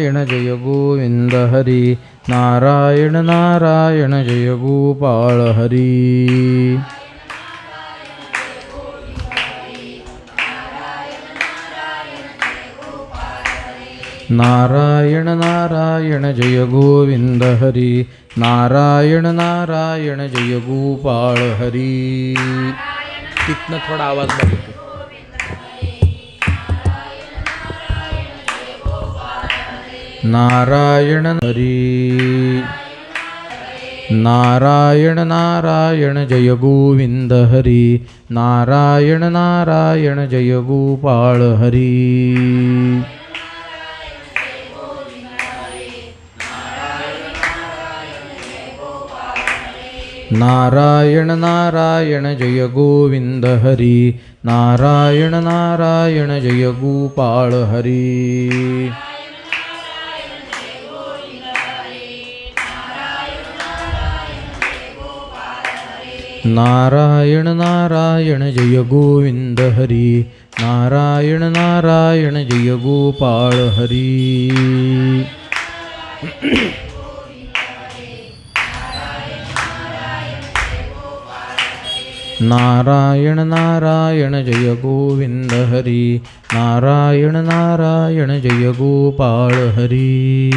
नारायण जय गोविंद हरी नारायण नारायण जय गोपाळ हरी. नारायण नारायण जय गोविंद हरी नारायण नारायण जय गोपाळ हरी. तिथनं थोडा आवाज बघतो नारायण हरी। नारायण नारायण जय गोविंद हरी। नारायण नारायण जय गोपाळ हरी। नारायण नारायण जय गोविंद हरी। नारायण नारायण जय गोपाळ हरी। नारायण नारायण जय गोविंद हरी. नारायण नारायण जय गोपाळ हरी. नारायण नारायण जय गोविंद हरी. नारायण नारायण जय गोपाळ हरी.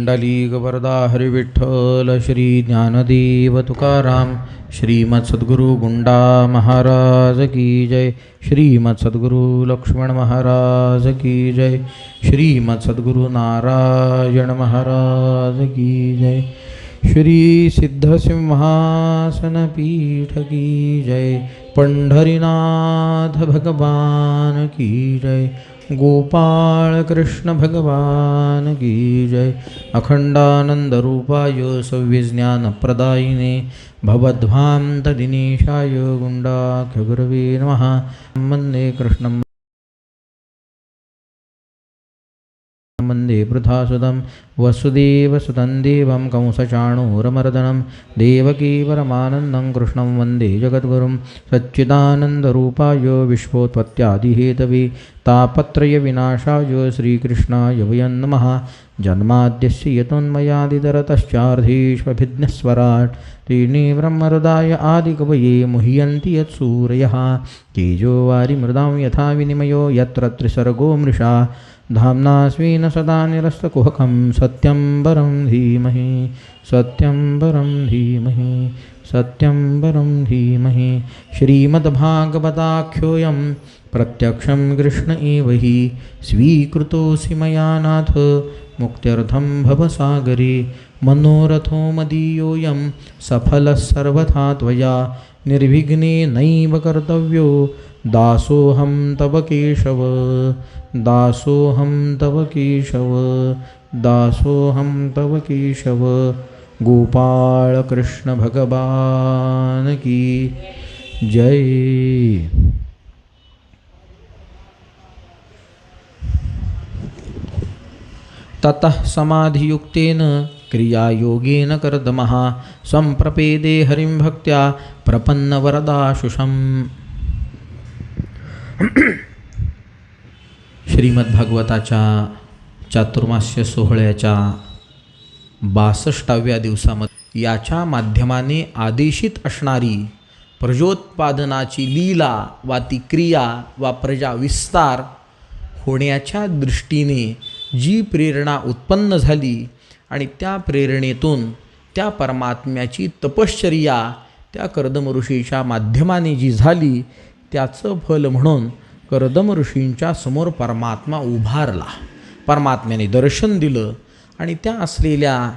पुंडलीक वरदा हरिविठ्ठल श्री ज्ञानदेव तुकाराम श्रीमद सद्गुरु गुंडा महाराज की जय। श्रीमद सद्गुरु लक्ष्मण महाराज की जय। श्रीमद सद्गुरु नारायण महाराज की जय। श्री सिद्धसिंहासन पीठ की जय। पंढरीनाथ भगवान की जय। गोपाळ कृष्ण भगवान की जय. अखंडानंद रूपाय सव्यज्ञानप्रदायिने भवध्वान्त दिनेशाय गुंडाख्य गुरवे नमः. मन्ने कृष्णं वंदे वृथासुदं वसुदेवसुतं देवं कंसचाणूरमर्दनं, देवकी परमानन्दं कृष्णं वंदे जगद्गुरुं सच्चिदानन्दरूपाय विश्वोत्पत्त्यादिहेतवे तापत्रयविनाशाय श्रीकृष्णाय वयं नमः। जन्माद्यस्य यतोन्मयादितरतश्चार्धेष्वभिज्ञस्वराट् तेने ब्रह्महृदाय आदिकवये मुह्यन्ति यत्सूरयः तेजो वारिमृदां यथा विनिमयो, यत्र त्रिसर्गो मृषा। धाम्ना स्वेन सदा निरस्तकुहकं सत्यं वरं धीमहि, सत्यं वरं धीमहि, सत्यं वरं धीमहि। श्रीमद्भागवताख्योऽयं प्रत्यक्षं कृष्ण एव हि मया नाथ, मुक्त्यर्थं भवसागरे। मनोरथो मदीयोऽयं, सफलः सर्वथा त्वया निर्विघ्नेनैव कर्तव्यो। दासोऽहं तव केशव, दासोऽहं तव केशव, दासोऽहं तव केशव। गोपाळकृष्ण भगवान की जय। ततः समाधियुक्तेन, क्रियायोगेन कर्दमः, सम्प्रपेदे हरिं भक्त्या प्रपन्नवरदाशुषम्। श्रीमद्भागवताच्या चातुर्मास्य सोहळ्याच्या बासष्टाव्या दिवसामध्ये याच्या माध्यमाने आदेशित असणारी प्रजोत्पादनाची लीला वा ती क्रिया वा प्रजा विस्तार होण्याच्या दृष्टीने जी प्रेरणा उत्पन्न झाली आणि त्या प्रेरणेतून त्या परमात्म्याची तपश्चर्या त्या कर्दम ऋषीच्या माध्यमाने जी झाली त्याचं फल म्हणून कर्दम ऋषींच्या समोर परमात्मा उभारला. परमात्म्याने दर्शन दिलं आणि त्या असलेल्या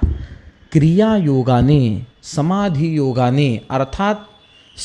क्रियायोगाने समाधियोगाने अर्थात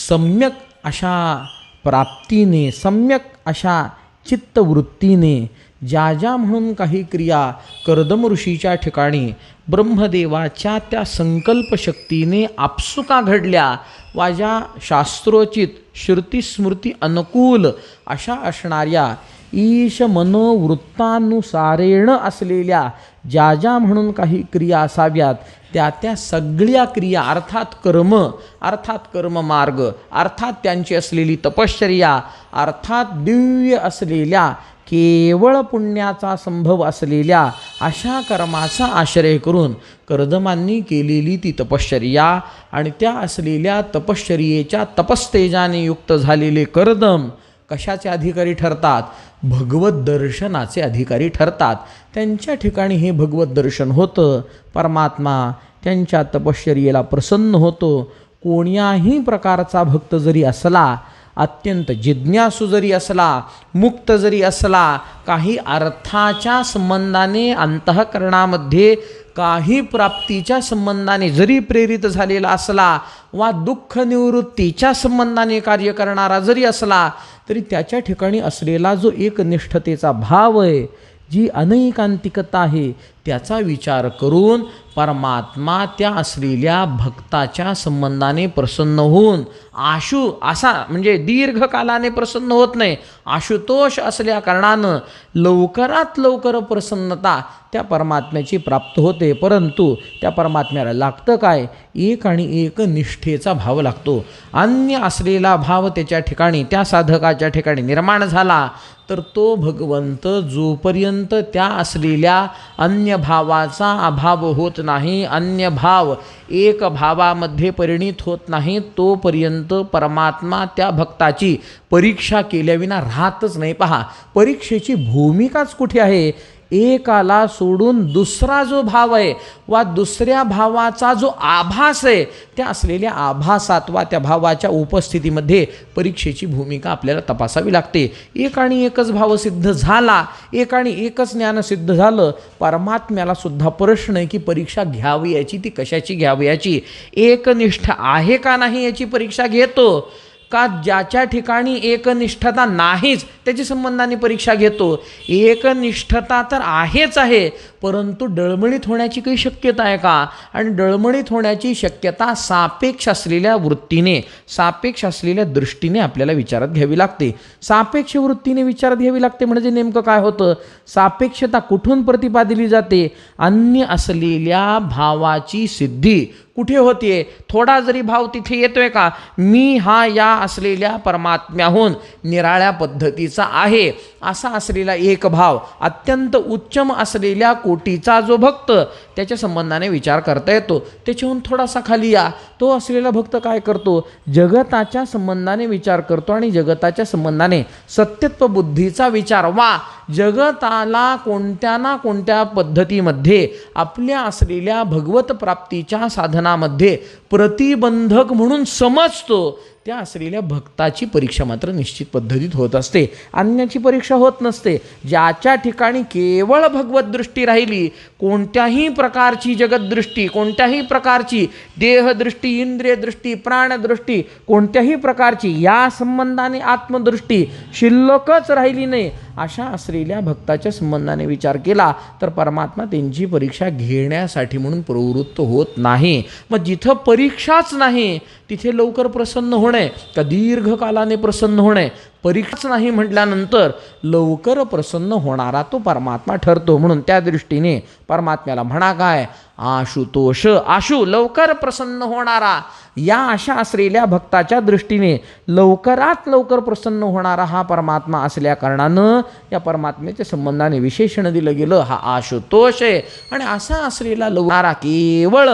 सम्यक अशा प्राप्तीने सम्यक अशा चित्तवृत्तीने ज्या ज्या म्हणून काही क्रिया कर्दम ऋषीच्या ठिकाणी ब्रह्मदेवाच्या त्या संकल्पशक्तीने आपसुका घडल्या वा ज्या शास्त्रोचित श्रुतीस्मृती अनुकूल अशा असणाऱ्या ईश मनोवृत्तानुसारेण असलेल्या ज्या ज्या म्हणून काही क्रिया असाव्यात त्या त्या सगळ्या क्रिया अर्थात कर्म अर्थात कर्म मार्ग अर्थात त्यांची असलेली तपश्चर्या अर्थात दिव्य असलेल्या केवळ पुण्याचा संभव असलेल्या अशा कर्माचा आश्रय करून कर्दमांनी केलेली ती तपश्चर्या आणि त्या असलेल्या तपश्चर्येच्या तपस्तेजाने युक्त झालेले कर्दम कशाचे अधिकारी ठरतात? भगवत दर्शनाचे अधिकारी ठरतात. त्यांच्या ठिकाणी हे भगवत दर्शन होतं. परमात्मा त्यांच्या तपश्चर्येला प्रसन्न होतो. कोण्याही प्रकारचा भक्त जरी असला अत्यंत जिज्ञासू जरी असला मुक्त जरी असला काही अर्थाच्या संबंधाने अंतःकरणामध्ये काही प्राप्तीच्या संबंधाने जरी प्रेरित झालेला असला वा दुःख निवृत्तीच्या संबंधाने कार्य करणारा जरी असला तरी त्याच्या ठिकाणी असलेला जो एकनिष्ठतेचा भाव आहे जी अनैकांतिकता आहे त्याचा विचार करून परमात्मा त्या असलेल्या भक्ताच्या संबंधाने प्रसन्न होऊन आशु असा म्हणजे दीर्घकालाने प्रसन्न होत नाही आशुतोष असल्या कारणानं लवकरात लवकर प्रसन्नता त्या परमात्म्याची प्राप्त होते. परंतु त्या परमात्म्याला लागतं काय? एक आणि एक निष्ठेचा भाव लागतो. अन्य असलेला भाव त्याच्या ठिकाणी त्या साधकाच्या ठिकाणी निर्माण झाला तर तो भगवंत जोपर्यंत त्या असलेल्या अन्य भावाचा अभाव होत नाही अन्य भाव एक भावामध्ये परिणित होत नाही तोपर्यंत परमात्मा त्या भक्ताची परीक्षा केल्याविना राहतच नाही. पहा परीक्षेची भूमिकाच कुठे आहे? एकाला सोडून दुसरा जो भाव आहे वा दुसऱ्या भावाचा जो आभास आहे त्या असलेल्या आभासात वा त्या भावाच्या उपस्थितीमध्ये परीक्षेची भूमिका आपल्याला तपासावी लागते. एक आणि एकच भाव सिद्ध झाला एक आणि एकच ज्ञान सिद्ध झालं परमात्म्याला सुद्धा प्रश्न आहे की परीक्षा घ्यावी याची ती कशाची घ्यावी याची? एकनिष्ठ आहे का नाही याची परीक्षा घेतो? का ज्याच्या ठिकाणी एकनिष्ठता नाहीच त्याची संबंधाने परीक्षा घेतो. एकनिष्ठता तर आहेच आहे परंतु डळमळीत होण्याची काही शक्यता आहे का? आणि डळमळीत होण्याची शक्यता सापेक्ष असलेल्या वृत्तीने सापेक्ष असलेल्या दृष्टीने आपल्याला विचारात घ्यावी लागते. सापेक्ष वृत्तीने विचारात घ्यावी लागते म्हणजे नेमकं काय होतं? सापेक्षता कुठून प्रतिपादिली जाते? अन्य असलेल्या भावाची सिद्धी कुठे होतीये? थोडा जरी भाव तिथे येतोय का? मी हा या असलेल्या परमात्म्याहून निराळ्या पद्धतीचा आहे. असा असलेला एक भाव अत्यंत उच्चम असलेल्या कोटीचा जो भक्त त्याच्या संबंधाने विचार करता येतो त्याच्याहून थोडासा खाली या. तो असलेला भक्त काय करतो? जगताच्या संबंधाने विचार करतो आणि जगताच्या संबंधाने सत्यत्व बुद्धीचा विचार. वा! जगताला कोणत्या ना कोणत्या पद्धतीमध्ये आपल्या असलेल्या भगवत प्राप्तीच्या साधनामध्ये प्रतिबंधक म्हणून समजतो. त्या असलेल्या भक्ताची परीक्षा मात्र निश्चित पद्धतीत होत असते. अन्याची परीक्षा होत नसते. ज्याच्या ठिकाणी केवळ भगवत दृष्टी राहिली कोणत्याही प्रकारची जगतदृष्टी कोणत्याही प्रकारची देहदृष्टी इंद्रियदृष्टी प्राणदृष्टी कोणत्याही प्रकारची या संबंधाने आत्मदृष्टी शिल्लकच राहिली नाही अशा असलेल्या भक्ताच्या संबंधाने विचार केला तर परमात्मा त्यांची परीक्षा घेण्यासाठी म्हणून प्रवृत्त होत नाही. मग जिथं परीक्षाच नाही तिथे लवकर प्रसन्न होणे का दीर्घकालाने प्रसन्न होणे परीक्षाच नाही म्हटल्यानंतर लवकर प्रसन्न होणारा तो परमात्मा ठरतो. म्हणून त्या दृष्टीने परमात्म्याला म्हणा काय आशुतोष आशु लवकर प्रसन्न होणारा. या अशा असलेल्या भक्ताच्या दृष्टीने लवकरात लवकर प्रसन्न होणारा हा परमात्मा असल्या कारणानं या परमात्म्याच्या संबंधाने विशेषण दिलं गेलं. हा आशुतोष आहे. आणि असा असलेला लवणारा केवळ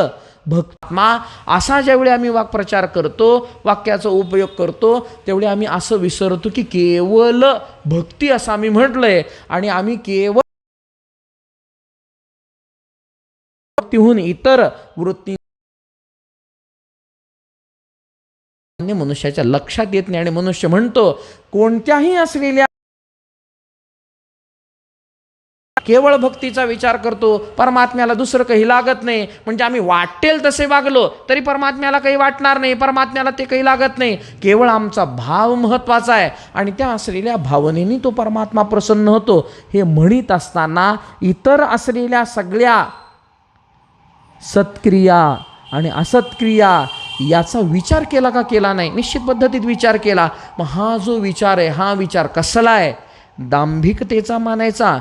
भक्तमा असा ज्यावेळी आम्ही वाक्प्रचार करतो वाक्याचा उपयोग करतो तेवढे आम्ही असं विसरतो की केवळ भक्ती असं आम्ही म्हटलंय आणि आम्ही केवळ भक्तीहून इतर वृत्ती मनुष्याच्या लक्षात येत नाही आणि मनुष्य म्हणतो कोणत्याही असलेल्या केवळ भक्तीचा विचार करतो परमात्म्याला दुसरं काही लागत नाही. म्हणजे आम्ही वाटेल तसे वागलो तरी परमात्म्याला काही वाटणार नाही परमात्म्याला ते काही लागत नाही. केवळ आमचा भाव महत्त्वाचा आहे. आणि त्या असलेल्या भावनेने तो परमात्मा प्रसन्न होतो. हे म्हणत असताना इतर असलेल्या सगळ्या सत्क्रिया आणि असत्क्रिया याचा विचार केला का केला नाही? निश्चित पद्धतीत विचार केला. मग हा जो विचार आहे हा विचार कसला आहे? दांभिकतेचा मानायचा.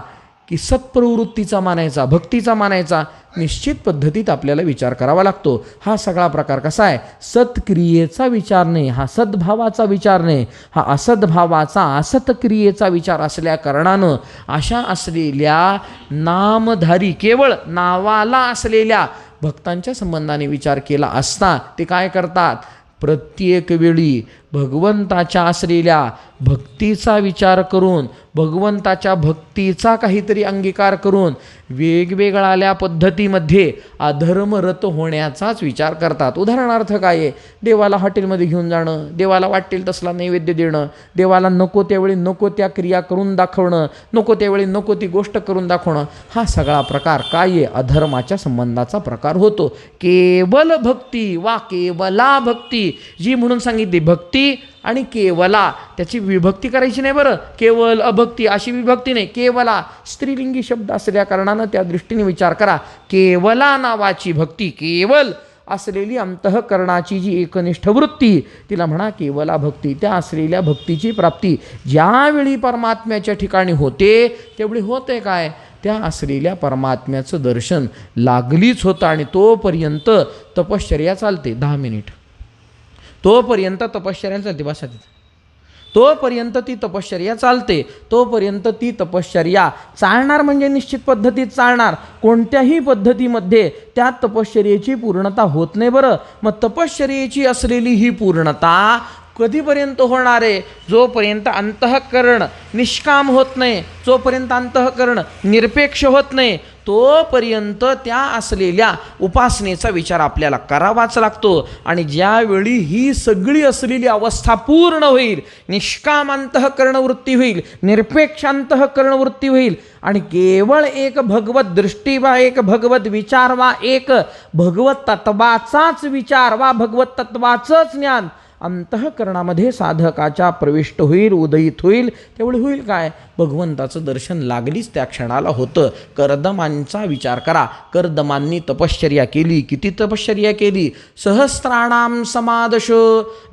की सत्प्रवृत्तीचा मानायचा भक्तीचा मानायचा निश्चित पद्धतीत आपल्याला विचार करावा लागतो. हा सगळा प्रकार कसा आहे? सत्क्रियेचा विचार नाही हा सद्भावाचा विचार नाही. हा असद्भावाचा असतक्रियेचा विचार असल्या कारणानं अशा असलेल्या नामधारी केवळ नावाला असलेल्या भक्तांच्या संबंधाने विचार केला असता ते काय करतात? प्रत्येक वेळी भगवंताच्या असलेल्या भक्तीचा विचार करून भगवंताच्या भक्तीचा काहीतरी अंगीकार करून वेगवेगळ्या पद्धतीमध्ये अधर्मरत होण्याचाच विचार करतात. उदाहरणार्थ काय आहे? देवाला हॉटेलमध्ये घेऊन जाणं देवाला वाटेल तसला नैवेद्य देणं देवाला नको त्यावेळी नको त्या क्रिया करून दाखवणं नको त्यावेळी नको ती गोष्ट करून दाखवणं हा सगळा प्रकार काय आहे? अधर्माच्या संबंधाचा प्रकार होतो. केवल भक्ती वा केवला भक्ती. जी म्हणून सांगितली भक्ती आणि केवला त्याची विभक्ती करायची नाही बरं. केवल अभक्ती अशी विभक्ती नाही. केवला स्त्रीलिंगी शब्द असल्या कारणानं त्या दृष्टीने विचार करा. केवला नावाची भक्ती केवल असलेली अंतःकरणाची जी एकनिष्ठ वृत्ती तिला म्हणा केवला भक्ती. त्या असलेल्या भक्तीची प्राप्ती ज्यावेळी परमात्म्याच्या ठिकाणी होते तेवढी होते काय? त्या असलेल्या परमात्म्याचं दर्शन लागलीच होतं आणि तोपर्यंत तपश्चर्या चालते. दहा मिनिट. तोपर्यंत तपश्चर्या चालते बसा तिथं तोपर्यंत ती तपश्चर्या चालते तोपर्यंत ती तपश्चर्या. चालणार म्हणजे निश्चित पद्धतीत चालणार. कोणत्याही पद्धतीमध्ये त्या तपश्चर्येची पूर्णता होत नाही बरं. मग तपश्चर्येची असलेली ही पूर्णता कधीपर्यंत होणार आहे? जोपर्यंत अंतःकरण निष्काम होत नाही जोपर्यंत अंतःकरण निरपेक्ष होत नाही तोपर्यंत त्या असलेल्या उपासनेचा विचार आपल्याला करावाच लागतो. आणि ज्यावेळी ही सगळी असलेली अवस्था पूर्ण होईल निष्काम अंतःकरण वृत्ती होईल निरपेक्ष अंतःकरण वृत्ती होईल आणि केवळ एक भगवत दृष्टी वा एक भगवत विचार वा एक भगवत तत्वाचाच विचार वा भगवत तत्वाचंच ज्ञान अंतःकरणामध्ये साधकाच्या प्रविष्ट होईल उदयित होईल. तेवढे होईल काय? भगवंताचं दर्शन लागलीच त्या क्षणाला होतं. कर्दमांचा विचार करा. कर्दमांनी तपश्चर्या केली. किती तपश्चर्या केली? सहस्राणाम समादश.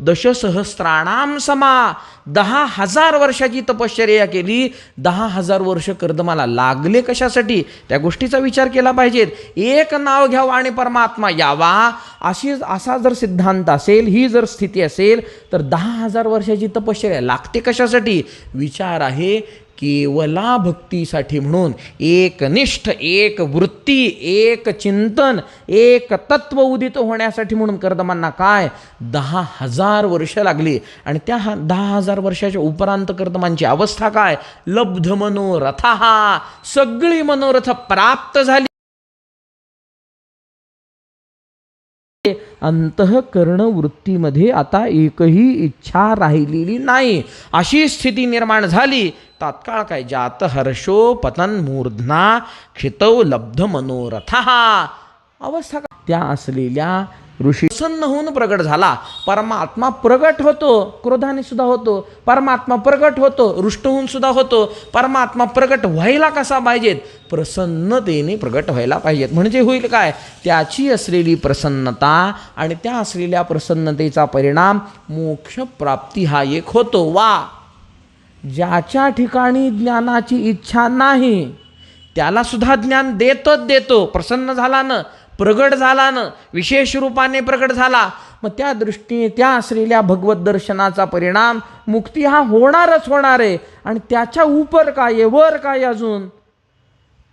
दश सहस्त्राणाम समा. दहा हजार वर्षाची तपश्चर्या केली. दहा हजार वर्ष कर्दमाला लागले कशासाठी? त्या गोष्टीचा विचार केला पाहिजेत. एक नाव घ्यावं आणि परमात्मा यावा. अशी असा जर सिद्धांत असेल ही जर स्थिती असेल तर दहा हजार वर्षाची तपश्चर्या लागते कशासाठी? विचार आहे केवला भक्तीसाठी म्हणून एकनिष्ठ एक वृत्ती एक चिंतन एक तत्व उदित होण्यासाठी म्हणून कर्दमांना काय? दहा हजार वर्ष लागली. आणि त्या हा दहा हजार वर्षाच्या उपरांत कर्दमांची अवस्था काय? लब्ध मनोरथ. हा सगळी मनोरथ प्राप्त झाली. अंतःकरण वृत्तीमध्ये आता एकही इच्छा राहिलेली नाही. अशी स्थिती निर्माण झाली. तात्काळ काय? जात हर्षो पतन मूर्धना क्षितव लब्ध मनोरथ. अवस्था त्या असलेल्या ऋषी प्रसन्न होऊन प्रगट झाला. परमात्मा प्रगट होतो क्रोधाने सुद्धा होतो. परमात्मा प्रगट होतो रुष्ट होऊन सुद्धा होतो. परमात्मा प्रगट व्हायला कसा पाहिजेत? प्रसन्नतेने प्रगट व्हायला पाहिजेत. म्हणजे होईल काय? त्याची असलेली प्रसन्नता आणि त्या असलेल्या प्रसन्नतेचा परिणाम मोक्षप्राप्ती हा एक होतो. वा! ज्याच्या ठिकाणी ज्ञानाची इच्छा नाही त्याला सुद्धा ज्ञान देतच देतो. प्रसन्न झाला न प्रगट झाला ना विशेष रूपाने प्रगट झाला मग त्या दृष्टीने त्या असलेल्या भगवत दर्शनाचा परिणाम मुक्ती हा होणारच होणार आहे. आणि त्याच्या उपर काय आहे वर काय अजून?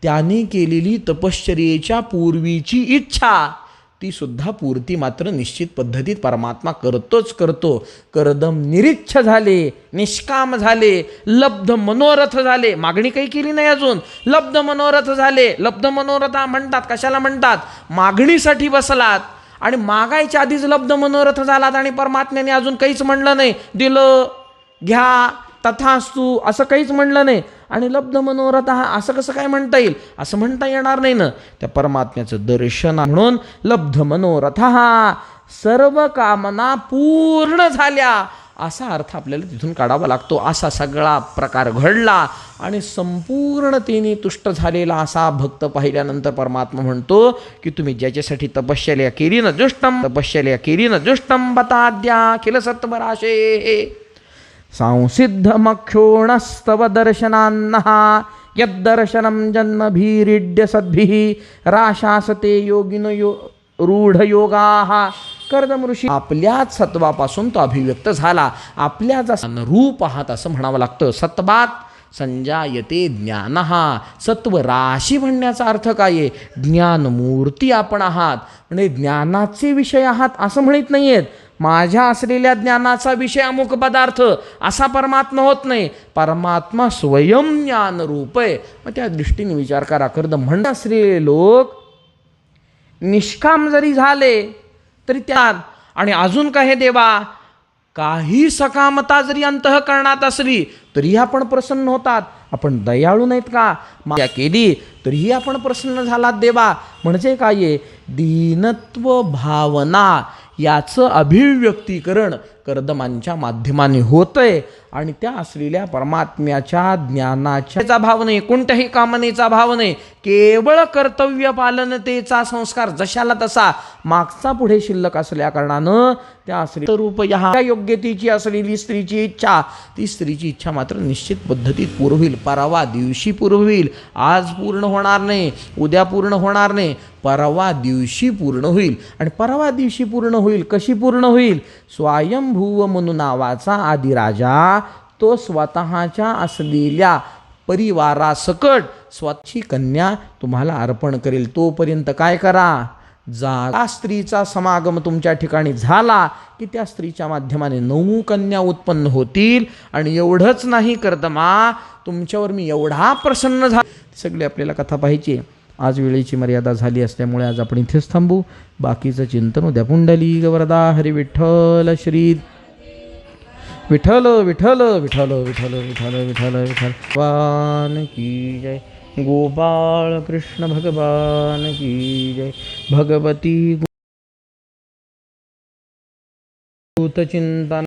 त्याने केलेली तपश्चर्येच्या पूर्वीची इच्छा. तीसुद्धा पूर्ती मात्र निश्चित पद्धतीत परमात्मा करतोच करतो. करदम निरीच्छ झाले निष्काम झाले लब्ध मनोरथ झाले. मागणी काही केली नाही अजून. लब्ध मनोरथ झाले. लब्ध मनोरथ म्हणतात कशाला म्हणतात? मागणीसाठी बसलात. आणि मागायच्या आधीच लब्ध मनोरथ झालात आणि परमात्म्याने अजून काहीच म्हणलं नाही. दिलं घ्या. तथास्तू असं काहीच म्हणलं नाही. आणि लब्ध मनोरथ हा असं कसं काय म्हणता येईल? असं म्हणता येणार नाही ना. त्या परमात्म्याचं दर्शन म्हणून लब्ध मनोरथ हा सर्व कामना पूर्ण झाल्या. असा अर्थ आपल्याला तिथून काढावा लागतो. असा सगळा प्रकार घडला आणि संपूर्णतेने तुष्ट झालेला असा भक्त पाहिल्यानंतर परमात्मा म्हणतो की तुम्ही ज्याच्यासाठी तपश्चर्या केली ना जुष्टम तपश्चर्या केली ना जुष्टम बताद्या केलं सत्वराशे. संसिद्धमक्षोणस्तव दर्शनान्नः यद्दर्शनं जन्मभीरिड्यसद्भिः राशासते योगिन यो रूढयोगाः कर्दम ऋषी आपल्याच सत्वापासून तो अभिव्यक्त झाला. आपल्याच रूप आहात असं म्हणावं लागतं. सत्वात संजायते ज्ञान. सत्व राशी म्हणण्याचा अर्थ काय आहे? ज्ञानमूर्ती आपण आहात. म्हणजे ज्ञानाचे विषय आहात असं म्हणत नाही आहेत माझ्या असलेल्या ज्ञानाचा विषय अमुक पदार्थ असा परमात्मा होत नाही. परमात्मा स्वयं ज्ञान रूप आहे. मग त्या दृष्टीने विचार करा कर्द म्हणत असलेले लोक निष्काम जरी झाले तरी त्यात आणि अजून काय हे देवा? काही सकामता जरी अंतःकरणात असली तरीही आपण प्रसन्न होतात. आपण दयाळू नाहीत का? माया केली तरीही आपण प्रसन्न झालात देवा. म्हणजे काय आहे? दीनत्व भावना. याचं अभिव्यक्तीकरण कर्दमांच्या माध्यमाने होतंय आणि त्या असलेल्या परमात्म्याच्या ज्ञानाच्या भाव नाही कोणत्याही कामनेचा भाव नाही. केवळ कर्तव्य पालनतेचा संस्कार जशाला तसा मागचा पुढे शिल्लक असल्या कारणानं त्या स्त्री रूप या योग्यतेची असलेली स्त्रीची इच्छा ती स्त्रीची इच्छा मात्र निश्चित पद्धतीत पूर्ण होईल. परवा दिवशी पूर्ण होईल. आज पूर्ण होणार नाही. उद्या पूर्ण होणार नाही. परवा दिवशी पूर्ण होईल. आणि परवा दिवशी पूर्ण होईल कशी पूर्ण होईल? स्वयंभूव म्हणून नावाचा आदिराजा तो स्वतःच्या असलेल्या परिवारासकट स्वतःची कन्या तुम्हाला अर्पण करेल. तोपर्यंत काय करा? जा. स्त्रीचा समागम तुमच्या ठिकाणी झाला की त्या स्त्रीच्या माध्यमाने नऊ कन्या उत्पन्न होतील. आणि एवढंच नाही कर्दमा तुमच्यावर मी एवढा प्रसन्न झाला सगळी आपल्याला कथा पाहिजे आज वेळेची मर्यादा झाली असल्यामुळे आज आपण इथेच थांबू बाकीचं चिंतन उद्या पुंडली गवरदा हरी विठ्ठल श्री विठ्ठल विठ्ठल विठ्ठल विठ्ठल विठ्ठल विठ्ठल विठ्ठल भगवान की जय गोपाळ कृष्ण भगवान की जय भगवती चिंतन